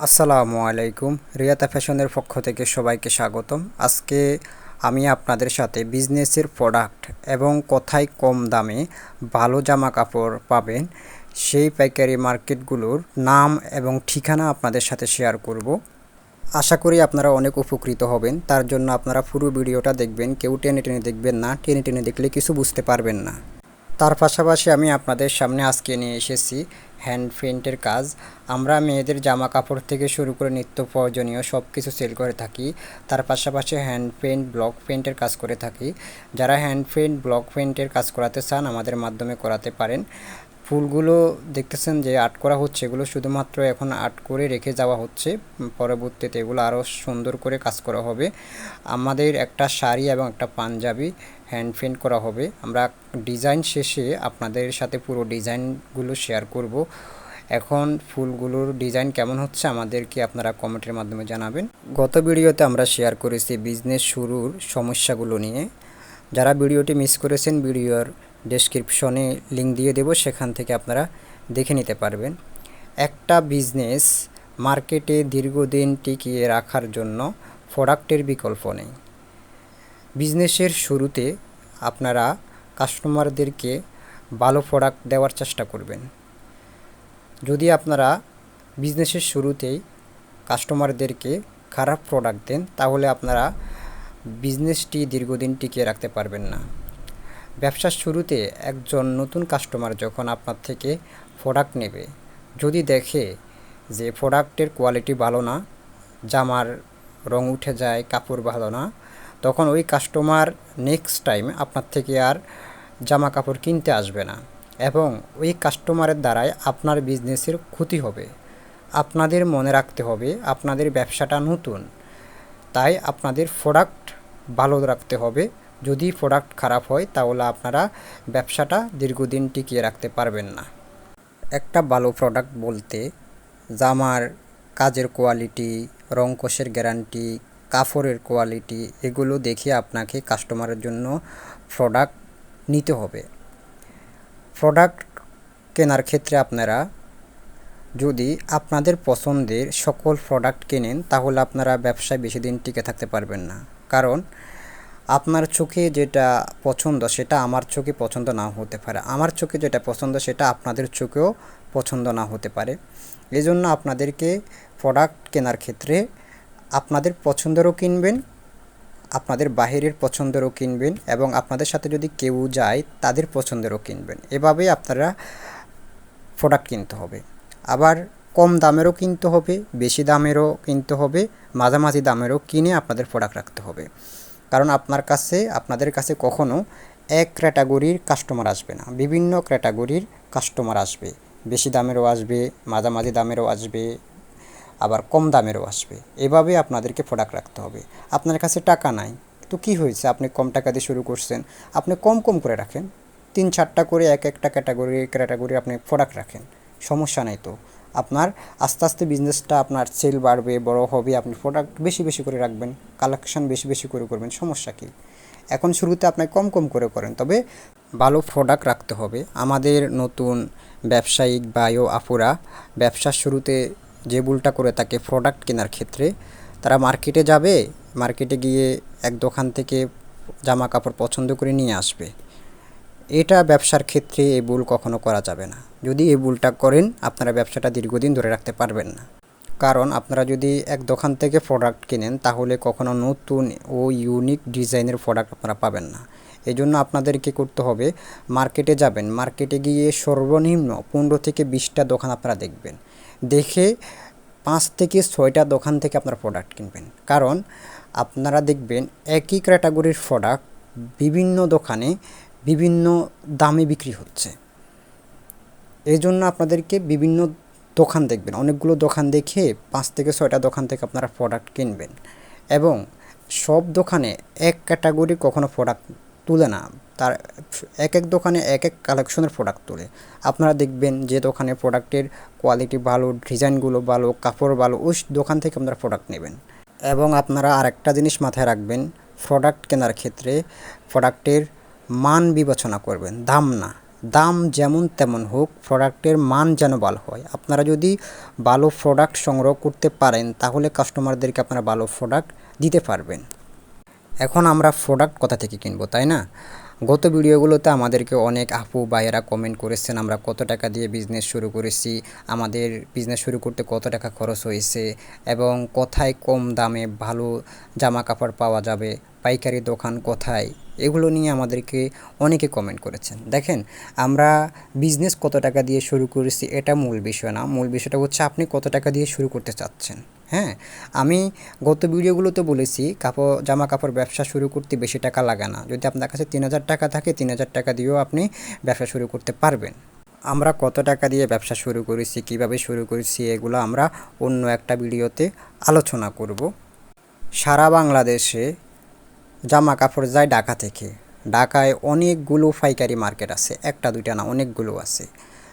আসসালামু আলাইকুম। রিয়াতা ফ্যাশনের পক্ষ থেকে সবাইকে স্বাগতম। আজকে আমি আপনাদের সাথে বিজনেসের প্রোডাক্ট এবং কোথায় কম দামে ভালো জামা কাপড় পাবেন সেই পাইকারি মার্কেটগুলোর নাম এবং ঠিকানা আপনাদের সাথে শেয়ার করব। আশা করি আপনারা অনেক উপকৃত হবেন। তার জন্য আপনারা পুরো ভিডিওটা দেখবেন। কেউ টেনে টেনে দেখবেন না। টেনে টেনে দেখলে কিছু বুঝতে পারবেন না। তার পাশাপাশি আমি আপনাদের সামনে আজকে নিয়ে এসেছি হ্যান্ড পেন্টের কাজ। আমরা মেয়েদের জামা কাপড় থেকে শুরু করে নিত্য প্রয়োজনীয় সব কিছু সেল করে থাকি। তার পাশাপাশি হ্যান্ড পেন্ট ব্লক পেন্টের কাজ করে থাকি। যারা হ্যান্ড পেন্ট ব্লক পেন্টের কাজ করাতে চান, আমাদের মাধ্যমে করাতে পারেন। ফুলগুলো দেখতেছেন যে আর্ট করা হচ্ছে, এগুলো শুধুমাত্র এখন আর্ট করে রেখে যাওয়া হচ্ছে। পরবর্তীতে এগুলো আরও সুন্দর করে কাজ করা হবে। আমাদের একটা শাড়ি এবং একটা পাঞ্জাবি। হ্যান্ড পেন্ট করা হবে। আমরা ডিজাইন শেষে আপনাদের সাথে পুরো ডিজাইনগুলো শেয়ার করব। এখন ফুলগুলোর ডিজাইন কেমন হচ্ছে আমাদেরকে আপনারা কমেন্টের মাধ্যমে জানাবেন। গত ভিডিওতে আমরা শেয়ার করেছি বিজনেস শুরুর সমস্যাগুলো নিয়ে। যারা ভিডিওটি মিস করেছেন, ভিডিওর ডেসক্রিপশনে লিঙ্ক দিয়ে দেব, সেখান থেকে আপনারা দেখে নিতে পারবেন। একটা বিজনেস মার্কেটে দীর্ঘদিন টিকিয়ে রাখার জন্য প্রোডাক্টের বিকল্প নেই। বিজনেসের শুরুতে আপনারা কাস্টমারদেরকে ভালো প্রোডাক্ট দেওয়ার চেষ্টা করবেন। যদি আপনারা বিজনেসের শুরুতেই কাস্টমারদেরকে খারাপ প্রোডাক্ট দেন, তাহলে আপনারা বিজনেসটি দীর্ঘদিন টিকিয়ে রাখতে পারবেন না। ব্যবসার শুরুতে একজন নতুন কাস্টমার যখন আপনার থেকে প্রোডাক্ট নেবে, যদি দেখে যে প্রোডাক্টের কোয়ালিটি ভালো না, জামার রং উঠে যায়, কাপড় ভালো না তখন ওই কাস্টমার নেক্সট টাইম আপনার থেকে আর জামা কাপড় কিনতে আসবে না। এবং ওই কাস্টমারের দ্বারাই আপনার বিজনেসের ক্ষতি হবে। আপনাদের মনে রাখতে হবে, আপনাদের ব্যবসাটা নতুন। তাই আপনাদের প্রোডাক্ট ভালো রাখতে হবে। যদি প্রোডাক্ট খারাপ হয়, তাহলে আপনারা ব্যবসাটা দীর্ঘদিন টিকিয়ে রাখতে পারবেন না। একটা ভালো প্রোডাক্ট বলতে জামার কাজের কোয়ালিটি রংকশের গ্যারান্টি কাপড়ের কোয়ালিটি এগুলো দেখে আপনাকে কাস্টমারের জন্য প্রোডাক্ট নিতে হবে। প্রোডাক্ট কেনার ক্ষেত্রে আপনারা যদি আপনাদের পছন্দের সকল প্রোডাক্ট কেনেন, তাহলে আপনারা ব্যবসায় বেশি দিন টিকে থাকতে পারবেন না। কারণ আপনার চোখে যেটা পছন্দ, সেটা আমার চোখে পছন্দ নাও হতে পারে। আমার চোখে যেটা পছন্দ, সেটা আপনাদের চোখেও পছন্দ না হতে পারে। এই জন্য আপনাদেরকে প্রোডাক্ট কেনার ক্ষেত্রে আপনাদের পছন্দেরও কিনবেন, আপনাদের বাহিরের পছন্দেরও কিনবেন এবং আপনাদের সাথে যদি কেউ যায়, তাদের পছন্দেরও কিনবেন। এভাবেই আপনারা প্রোডাক্ট কিনতে হবে। আবার কম দামেরও কিনতে হবে, বেশি দামেরও কিনতে হবে, মাঝামাঝি দামেরও কিনে আপনাদের প্রোডাক্ট রাখতে হবে। কারণ আপনার কাছে, আপনাদের কাছে কখনো এক ক্যাটাগরির কাস্টমার আসবে না। বিভিন্ন ক্যাটাগরির কাস্টমার আসবে। বেশি দামেরও আসবে, মাঝামাঝি দামেরও আসবে আবার কম দামেরও আসবে। এভাবে আপনাদেরকে প্রোডাক্ট রাখতে হবে। আপনার কাছে টাকা নাই, তো কী হয়েছে? আপনি কম টাকা দিয়ে শুরু করছেন। আপনি কম কম করে রাখেন। তিন চারটা করে এক একটা ক্যাটাগরি ক্যাটাগরি আপনি প্রোডাক্ট রাখেন। সমস্যা নেই তো। আপনার আস্তে আস্তে বিজনেসটা আপনার সেল বাড়বে, বড় হবে, আপনি প্রোডাক্ট বেশি বেশি করে রাখবেন কালেকশন বেশি বেশি করে করবেন, সমস্যা কী? এখন শুরুতে আপনি কম কম করে করেন, তবে ভালো প্রোডাক্ট রাখতে হবে। আমাদের নতুন ব্যবসায়িক বায়ো আপুরা ব্যবসার শুরুতে যে ভুলটা করে থাকে প্রোডাক্ট কেনার ক্ষেত্রে, তারা মার্কেটে যাবে মার্কেটে গিয়ে এক দোকান থেকে জামা কাপড় পছন্দ করে নিয়ে আসবে। এটা ব্যবসার ক্ষেত্রে এই ভুল কখনো করা যাবে না। যদি এই ভুলটা করেন, আপনারা ব্যবসাটা দীর্ঘদিন ধরে রাখতে পারবেন না। কারণ আপনারা যদি এক দোকান থেকে প্রোডাক্ট কিনেন, তাহলে কখনো নতুন ও ইউনিক ডিজাইনের প্রোডাক্ট আপনারা পাবেন না। এই জন্য আপনাদেরকে করতে হবে মার্কেটে যাবেন মার্কেটে গিয়ে সর্বনিম্ন পনেরো থেকে বিশটা দোকান আপনারা দেখবেন। দেখে পাঁচ থেকে ছয়টা দোকান থেকে আপনারা প্রোডাক্ট কিনবেন। কারণ আপনারা দেখবেন একই ক্যাটাগরির প্রোডাক্ট বিভিন্ন দোকানে বিভিন্ন দামে বিক্রি হচ্ছে। এই জন্য আপনাদেরকে বিভিন্ন দোকান দেখবেন। অনেকগুলো দোকান দেখে পাঁচ থেকে ছয়টা দোকান থেকে আপনারা প্রোডাক্ট কিনবেন। এবং সব দোকানে এক ক্যাটাগরি কখনো প্রোডাক্ট তুলে না। তার এক এক দোকানে এক এক কালেকশনের প্রোডাক্ট তোলে। আপনারা দেখবেন যে দোকানে প্রোডাক্টের কোয়ালিটি ভালো ডিজাইনগুলো ভালো, কাপড় ভালো, ওই দোকান থেকে আপনারা প্রোডাক্ট নেবেন। এবং আপনারা আরেকটা জিনিস মাথায় রাখবেন প্রোডাক্ট কেনার ক্ষেত্রে প্রোডাক্টের মান বিবেচনা করবেন, দাম না। দাম যেমন তেমন হোক প্রোডাক্টের মান যেন ভালো হয়। আপনারা যদি ভালো প্রোডাক্ট সংগ্রহ করতে পারেন, তাহলে কাস্টমারদেরকে আপনারা ভালো প্রোডাক্ট দিতে পারবেন। এখন আমরা প্রোডাক্ট কোথা থেকে কিনবো, তাই না? গত ভিডিওগুলোতে আমাদেরকে অনেক আপু ভাইয়েরা কমেন্ট করেছেন, আমরা কত টাকা দিয়ে বিজনেস শুরু করেছি? আমাদের বিজনেস শুরু করতে কত টাকা খরচ হয়েছে? এবং কোথায় কম দামে ভালো জামা কাপড় পাওয়া যাবে? পাইকারি দোকান কোথায়? এগুলো নিয়ে আমাদেরকে অনেকে কমেন্ট করেছেন। দেখেন, আমরা বিজনেস কত টাকা দিয়ে শুরু করেছি এটা মূল বিষয় না। মূল বিষয়টা হচ্ছে আপনি কত টাকা দিয়ে শুরু করতে চাচ্ছেন। হ্যাঁ আমি গত ভিডিওগুলোতে বলেছি কাপড়, জামা কাপড় ব্যবসা শুরু করতে বেশি টাকা লাগে না। যদি আপনার কাছে তিন হাজার টাকা থাকে, তিন হাজার টাকা দিয়েও আপনি ব্যবসা শুরু করতে পারবেন। আমরা কত টাকা দিয়ে ব্যবসা শুরু করেছি, কীভাবে শুরু করেছি, এগুলো আমরা অন্য একটা ভিডিওতে আলোচনা করব। সারা বাংলাদেশে জামা কাপড় যায় ঢাকা থেকে। ঢাকায় অনেকগুলো পাইকারি মার্কেট আছে, একটা দুইটা না, অনেকগুলো আছে।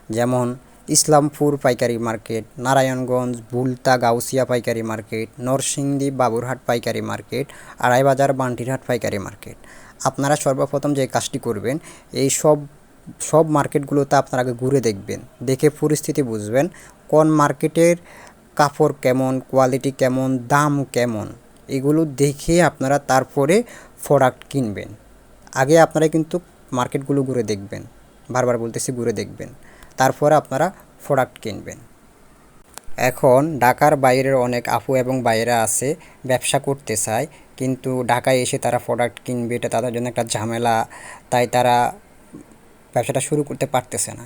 যেমন ইসলামপুর পাইকারি মার্কেট, নারায়ণগঞ্জ, বুলতা, গাউসিয়া পাইকারি মার্কেট, নরসিংদী, বাবুরহাট পাইকারি মার্কেট, আড়াইবাজার, বান্টিরহাট পাইকারি মার্কেট। আপনারা সর্বপ্রথম যে কাজটি করবেন, এই সব সব মার্কেটগুলোতে আপনারা আগে ঘুরে দেখবেন, দেখে পরিস্থিতি বুঝবেন, কোন মার্কেটের কাপড় কেমন, কোয়ালিটি কেমন, দাম কেমন, এগুলো দেখে আপনারা তারপরে প্রোডাক্ট কিনবেন। আগে আপনারা কিন্তু মার্কেটগুলো ঘুরে দেখবেন, বারবার বলতেছি ঘুরে দেখবেন। তারপরে আপনারা প্রোডাক্ট কিনবেন। এখন ঢাকার বাইরের অনেক আপু এবং বাইরে আছে, ব্যবসা করতে চায়, কিন্তু ঢাকায় এসে তারা প্রোডাক্ট কিনবে, এটা তাদের জন্য একটা ঝামেলা, তাই তারা ব্যবসাটা শুরু করতে পারতেছে না।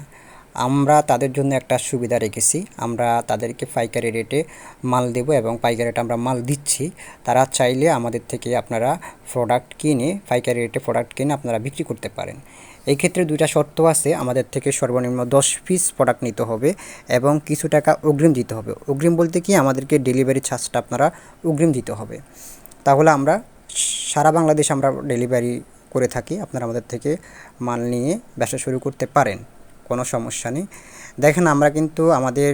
আমরা তাদের জন্য একটা সুবিধা রেখেছি, আমরা তাদেরকে পাইকারি রেটে মাল দেব এবং পাইকারি রেটে আমরা মাল দিচ্ছি। তারা চাইলে আমাদের থেকে আপনারা প্রোডাক্ট কিনে, পাইকারি রেটে প্রোডাক্ট কিনে আপনারা বিক্রি করতে পারেন। এই ক্ষেত্রে দুইটা শর্ত আছে আমাদের থেকে সর্বনিম্ন দশ পিস প্রোডাক্ট নিতে হবে এবং কিছু টাকা অগ্রিম দিতে হবে। অগ্রিম বলতে কি? আমাদেরকে ডেলিভারি চার্জটা আপনারা অগ্রিম দিতে হবে। তাহলে আমরা সারা বাংলাদেশ আমরা ডেলিভারি করে থাকি। আপনারা আমাদের থেকে মাল নিয়ে ব্যবসা শুরু করতে পারেন। কোনো সমস্যা নেই। দেখেন, আমরা কিন্তু আমাদের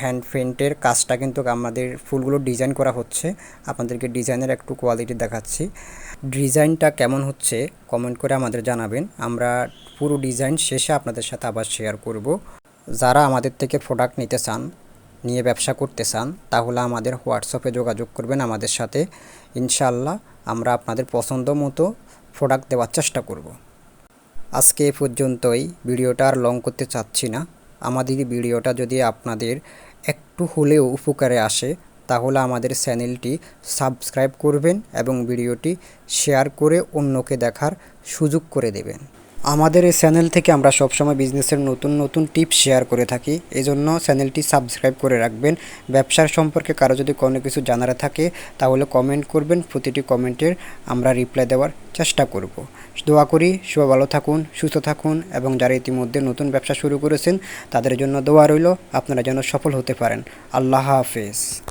হ্যান্ড পেন্টের কাজটা কিন্তু আমাদের ফুলগুলো ডিজাইন করা হচ্ছে। আপনাদেরকে ডিজাইনের একটু কোয়ালিটি দেখাচ্ছি। ডিজাইনটা কেমন হচ্ছে কমেন্ট করে আমাদের জানাবেন। আমরা পুরো ডিজাইন শেষে আপনাদের সাথে আবার শেয়ার করব। যারা আমাদের থেকে প্রোডাক্ট নিতে চান, নিয়ে ব্যবসা করতে চান, তাহলে আমাদের হোয়াটসঅ্যাপে যোগাযোগ করবেন আমাদের সাথে। ইনশাল্লাহ আমরা আপনাদের পছন্দ মতো প্রোডাক্ট দেওয়ার চেষ্টা করব। আজকে এ পর্যন্তই। ভিডিওটা আর লং করতে চাচ্ছি না। আমাদের ভিডিওটা যদি আপনাদের একটু হলেও উপকারে আসে, তাহলে আমাদের চ্যানেলটি সাবস্ক্রাইব করবেন এবং ভিডিওটি শেয়ার করে অন্যকে দেখার সুযোগ করে দেবেন। আমাদের এই চ্যানেল থেকে আমরা সবসময় বিজনেসের নতুন নতুন টিপস শেয়ার করে থাকি। এই জন্য চ্যানেলটি সাবস্ক্রাইব করে রাখবেন। ব্যবসার সম্পর্কে কারও যদি কোনো কিছু জানার থাকে, তাহলে কমেন্ট করবেন। প্রতিটি কমেন্টের আমরা রিপ্লাই দেওয়ার চেষ্টা করব। দোয়া করি, সবাই ভালো থাকুন, সুস্থ থাকুন, এবং যারা ইতিমধ্যে নতুন ব্যবসা শুরু করেছেন, তাদের জন্য দোয়া রইল। আপনারা যেন সফল হতে পারেন। আল্লাহ হাফেজ।